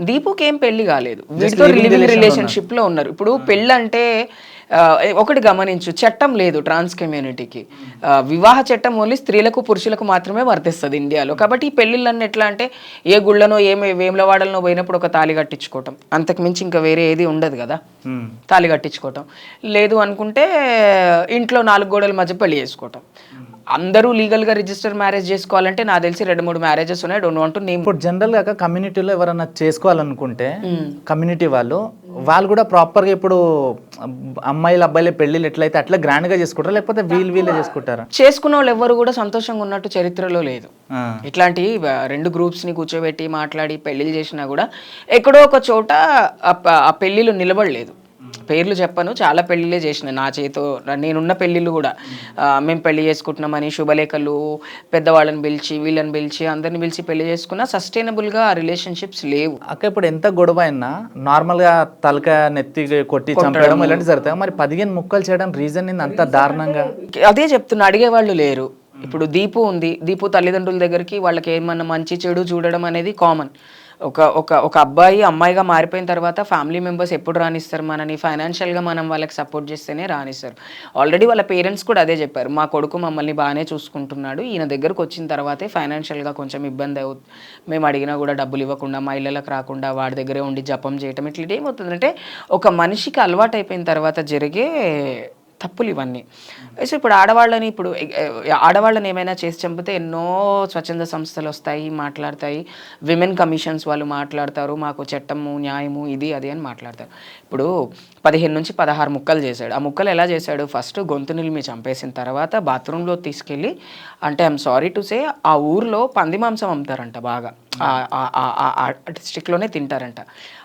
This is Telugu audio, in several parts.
దీపుకి ఏం పెళ్ళి కాలేదు. వీటితో లివింగ్ రిలేషన్షిప్లో ఉన్నారు. ఇప్పుడు పెళ్ళి అంటే ఒకటి గమనించు చట్టం లేదు ట్రాన్స్ కమ్యూనిటీకి వివాహ చట్టం ఓన్లీ స్త్రీలకు పురుషులకు మాత్రమే వర్తిస్తుంది ఇండియాలో. కాబట్టి ఈ పెళ్ళిళ్ళన్నీ ఎట్లా అంటే ఏ గుళ్ళనో ఏ వేములవాడలనో పోయినప్పుడు ఒక తాళి కట్టించుకోవటం. అంతకు మించి ఇంకా వేరే ఏది ఉండదు కదా. మ్మ్. తాళి కట్టించుకోవటం. లేదు అనుకుంటే ఇంట్లో నాలుగు గోడల మధ్య పెళ్ళి చేసుకోవటం. అందరూ లీగల్గా రిజిస్టర్ మ్యారేజ్ చేసుకోవాలంటే నాకు తెలిసి రెండు మూడు మ్యారేజెస్ ఉన్నాయి. డోంట్ వాంట్ నేమ్ ఇప్పుడు జనరల్గా కమ్యూనిటీలో ఎవరైనా చేసుకోవాలనుకుంటే కమ్యూనిటీ వాళ్ళు వాళ్ళు కూడా ప్రాపర్గా ఇప్పుడు అమ్మాయిలు అబ్బాయిల పెళ్ళిళ్ళు ఎట్లయితే అట్లా గ్రాండ్గా చేసుకుంటారా? లేకపోతే వీళ్ళు వీళ్ళే చేసుకుంటారా? చేసుకున్న వాళ్ళు ఎవ్వరు కూడా సంతోషంగా ఉన్నట్టు చరిత్రలో లేదు. ఇట్లాంటి రెండు గ్రూప్స్ని కూర్చోబెట్టి మాట్లాడి పెళ్ళిళ్ళు చేసినా కూడా ఎక్కడో ఒక చోట ఆ ప- ఆ పెళ్ళిళ్ళు నిలబడలేదు. పేర్లు చెప్పను చాలా పెళ్ళిళ్ళే చేసిన నా చేతో నేనున్న పెళ్ళిళ్ళు కూడా. మేము. పెళ్ళి చేసుకుంటున్నామని శుభలేఖలు పెద్దవాళ్ళని పిలిచి వీళ్ళని పిలిచి అందరిని పిలిచి పెళ్ళి చేసుకున్నా సస్టైనబుల్గా ఆ రిలేషన్షిప్స్ లేవు. అక్క ఇప్పుడు ఎంత గొడవ అయినా నార్మల్గా తలక నెత్తి కొట్టి చంపడం ఇలాంటి జరుగుతాయి? మరి పదిహేను ముక్కలు చేయడం రీజన్ అంత దారుణంగా? అదే చెప్తున్నా అడిగేవాళ్ళు లేరు. ఇప్పుడు దీపు ఉంది దీపు తల్లిదండ్రుల దగ్గరికి వాళ్ళకి ఏమన్నా మంచి చెడు చూడడం అనేది కామన్. ఒక ఒక ఒక అబ్బాయి అమ్మాయిగా మారిపోయిన తర్వాత ఫ్యామిలీ మెంబర్స్ ఎప్పుడు రానిస్తారు మనని? ఫైనాన్షియల్గా మనం వాళ్ళకి సపోర్ట్ చేస్తేనే రానిస్తారు. ఆల్రెడీ వాళ్ళ పేరెంట్స్ కూడా అదే చెప్పారు. మా కొడుకు మమ్మల్ని బాగానే చూసుకుంటున్నాడు. ఈయన దగ్గరకు వచ్చిన తర్వాతే ఫైనాన్షియల్గా కొంచెం ఇబ్బంది అవు మేము అడిగినా కూడా డబ్బులు ఇవ్వకుండా మా ఇళ్ళకి రాకుండా వాడి దగ్గరే ఉండి జపం చేయటం ఇట్లా ఏమవుతుందంటే ఒక మనిషికి అలవాటు అయిపోయిన తర్వాత జరిగే తప్పులు ఇవన్నీ. సో ఇప్పుడు ఆడవాళ్ళని ఇప్పుడు ఆడవాళ్ళని ఏమైనా చేసి చంపితే ఎన్నో స్వచ్ఛంద సంస్థలు వస్తాయి మాట్లాడతాయి. విమెన్ కమిషన్స్ వాళ్ళు మాట్లాడతారు మాకు చట్టము న్యాయము ఇది అది అని మాట్లాడతారు. ఇప్పుడు పదిహేను నుంచి పదహారు ముక్కలు చేశాడు. ఆ ముక్కలు ఎలా చేశాడు? ఫస్ట్ గొంతు నిలిమి చంపేసిన తర్వాత బాత్రూంలో తీసుకెళ్ళి అంటే ఐఎమ్ సారీ టు సే ఆ ఊర్లో పంది మాంసం అమ్ముతారంట బాగా. డిస్ట్రిక్ట్లోనే తింటారంట.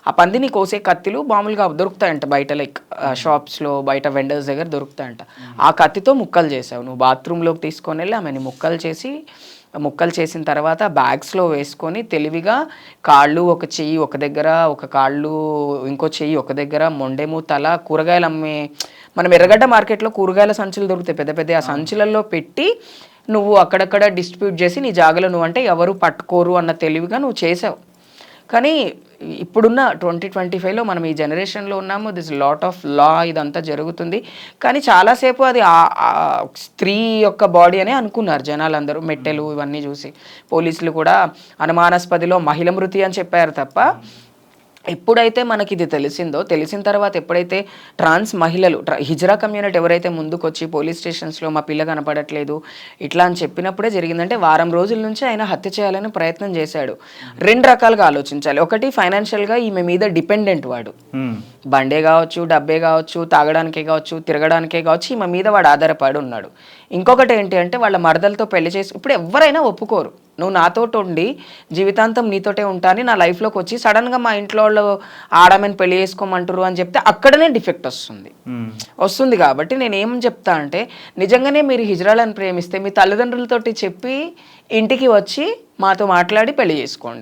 ఆ పందిని కోసే కత్తిలు మామూలుగా దొరుకుతాయంట బయట లైక్ షాప్స్లో బయట వెండర్స్ దగ్గర దొరుకుతాయంట. ఆ కత్తితో ముక్కలు చేసావు. నువ్వు బాత్రూంలోకి తీసుకొని వెళ్ళి ఆమెని ముక్కలు చేసి ముక్కలు చేసిన తర్వాత బ్యాగ్స్లో వేసుకొని తెలివిగా కాళ్ళు ఒక చెయ్యి ఒక దగ్గర ఒక కాళ్ళు ఇంకో చెయ్యి ఒక దగ్గర మొండెము తల కూరగాయలు అమ్మే మనం ఎర్రగడ్డ మార్కెట్లో కూరగాయల సంచులు దొరుకుతాయి. పెద్ద పెద్ద ఆ సంచులలో పెట్టి నువ్వు అక్కడక్కడ డిస్ట్రిబ్యూట్ చేసి నీ జాగలో నువ్వు అంటే ఎవరు పట్టుకోరు అన్న తెలివిగా నువ్వు చేసావు. కానీ ఇప్పుడున్న ట్వంటీ ట్వంటీ ఫైవ్లో మనం ఈ జనరేషన్లో ఉన్నాము. దిస్ లాట్ ఆఫ్ లా ఇదంతా జరుగుతుంది. కానీ చాలాసేపు అది స్త్రీ యొక్క బాడీ అనే అనుకున్నారు జనాలందరూ మెట్టెలు ఇవన్నీ చూసి. పోలీసులు కూడా అనుమానాస్పదిలో మహిళ మృతి అని చెప్పారు తప్ప ఎప్పుడైతే మనకి ఇది తెలిసిందో తెలిసిన తర్వాత ఎప్పుడైతే ట్రాన్స్ మహిళలు హిజ్రా కమ్యూనిటీ ఎవరైతే ముందుకొచ్చి పోలీస్ స్టేషన్స్లో మా పిల్ల కనపడట్లేదు ఇట్లా అని చెప్పినప్పుడే జరిగిందంటే వారం రోజుల నుంచి ఆయన హత్య చేయాలని ప్రయత్నం చేశాడు. రెండు రకాలుగా ఆలోచించాలి. ఒకటి ఫైనాన్షియల్గా ఈమె మీద డిపెండెంట్ వాడు. బండే కావచ్చు డబ్బే కావచ్చు తాగడానికే కావచ్చు తిరగడానికే కావచ్చు ఈమె మీద వాడు ఆధారపడి ఉన్నాడు. ఇంకొకటి ఏంటి అంటే వాళ్ళ మరదలతో పెళ్ళి చేసి ఇప్పుడు ఎవరైనా ఒప్పుకోరు. నువ్వు నాతో ఉండి జీవితాంతం నీతోటే ఉంటా అని నా లైఫ్లోకి వచ్చి సడన్గా మా ఇంట్లో వాళ్ళు ఆడమని పెళ్ళి చేసుకోమంటారు అని చెప్తే అక్కడనే డిఫెక్ట్ వస్తుంది. వస్తుంది కాబట్టి నేను ఏం చెప్తా అంటే నిజంగానే మీరు హిజ్రాలను ప్రేమిస్తే మీ తల్లిదండ్రులతోటి చెప్పి ఇంటికి వచ్చి మాతో మాట్లాడి పెళ్ళి చేసుకోండి.